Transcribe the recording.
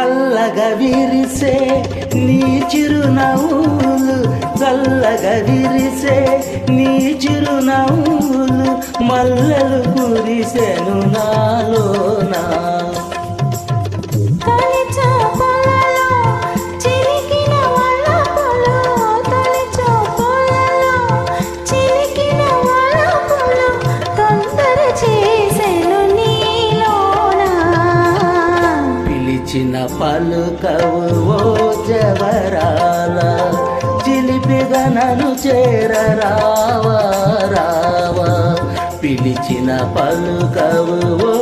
చల్లగా విరిసే నీ చిరునవ్వులు చల్లగా విరిసే నీ చిరునవ్వులు మల్లలు కురిసెను నాలోనా పిలిచిన పలుకవు ఓ జవరాల చిలిపిగా నన్ను చేరరావా రావా పిలిచిన పలుకవు ఓ